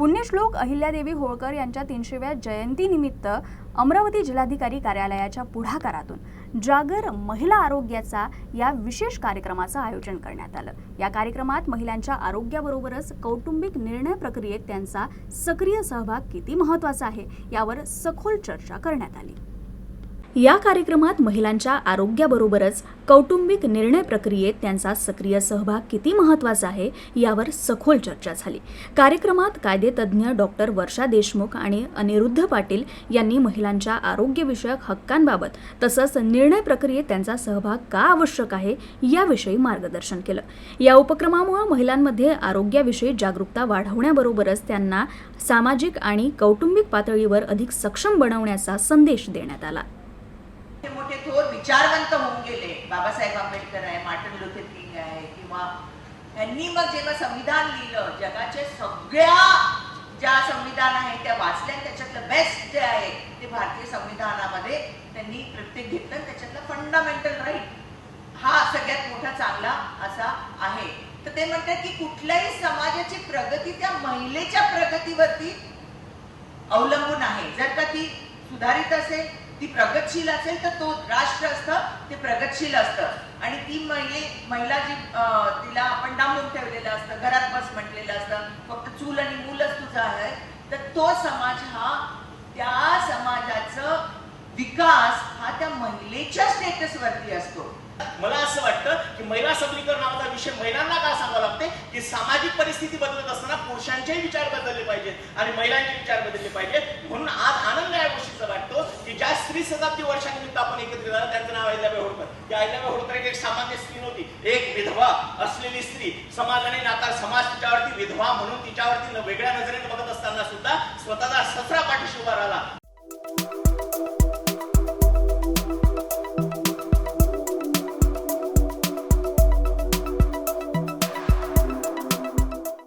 पुण्यश्लोक अहिल्यादेवी होळकर यांच्या तीनशेव्या जयंतीनिमित्त अमरावती जिल्हाधिकारी कार्यालयाच्या पुढाकारातून जागर महिला आरोग्याचा या विशेष कार्यक्रमाचं आयोजन करण्यात आलं. या कार्यक्रमात महिलांच्या आरोग्याबरोबरच कौटुंबिक निर्णय प्रक्रियेत त्यांचा सक्रिय सहभाग किती महत्त्वाचा आहे यावर सखोल चर्चा करण्यात आली. या कार्यक्रमात महिलांच्या आरोग्याबरोबरच कौटुंबिक निर्णय प्रक्रियेत त्यांचा सक्रिय सहभाग किती महत्त्वाचा आहे यावर सखोल चर्चा झाली. कार्यक्रमात कायदेतज्ञ डॉक्टर वर्षा देशमुख आणि अनिरुद्ध पाटील यांनी महिलांच्या आरोग्यविषयक हक्कांबाबत तसंच निर्णय प्रक्रियेत त्यांचा सहभाग का आवश्यक आहे याविषयी मार्गदर्शन केलं. या उपक्रमामुळे महिलांमध्ये आरोग्याविषयी जागरूकता वाढवण्याबरोबरच त्यांना सामाजिक आणि कौटुंबिक पातळीवर अधिक सक्षम बनवण्याचा संदेश देण्यात आला. थोर विचारवंत होऊन गेले. बाबासाहेब आंबेडकर आहे मार्टिन लुथर किंग आहे किंवा यांनी मग जेव्हा संविधान लिहिलं जगाच्या सगळ्या ज्या संविधान आहे त्या वाचल्या त्याच्यातलं बेस्ट जे आहे ते भारतीय संविधानामध्ये त्यांनी प्रत्येक घेतलं त्याच्यातलं फंडामेंटल राईट हा सगळ्यात मोठा चांगला असा आहे. तर ते म्हणतात की कुठल्याही समाजाची प्रगती त्या महिलेच्या प्रगतीवरती अवलंबून आहे. जर का ती सुधारित असेल ती प्रगतशील असेल तर तो राष्ट्र असतं ते प्रगतशील असतं. आणि ती महिले महिला जी तिला आपण डांबून ठेवलेलं असतं घरात बस म्हटलेलं असतं फक्त चूल आणि मूलच तुझं आहे तर तो समाज हा त्या समाजाचं विकास हा त्या महिलेच्या स्टेटसवरती असतो. मला असं वाटतं की महिला सबलीकरण नावाचा विषय महिलांना का सांगावा लागते? की सामाजिक परिस्थिती बदलत असताना पुरुषांचेही विचार बदलले पाहिजेत आणि महिलांचे विचार बदलले पाहिजेत. म्हणून आज आनंद या गोष्टीचा वाटतो की ज्या स्त्री शताब्दी वर्षानिमित्त आपण एकत्रित झालो त्यांचं नाव अहिल्याबाई होळकर त्या अहिल्याबाई होळकर एक सामान्य स्त्री नव्हती. एक विधवा असलेली स्त्री. समाजाने नाकार समाज तिच्यावरती विधवा म्हणून तिच्यावरती वेगळ्या नजरेने बघत असताना सुद्धा स्वतःचा ससरा पाठीशी उभा राहिला.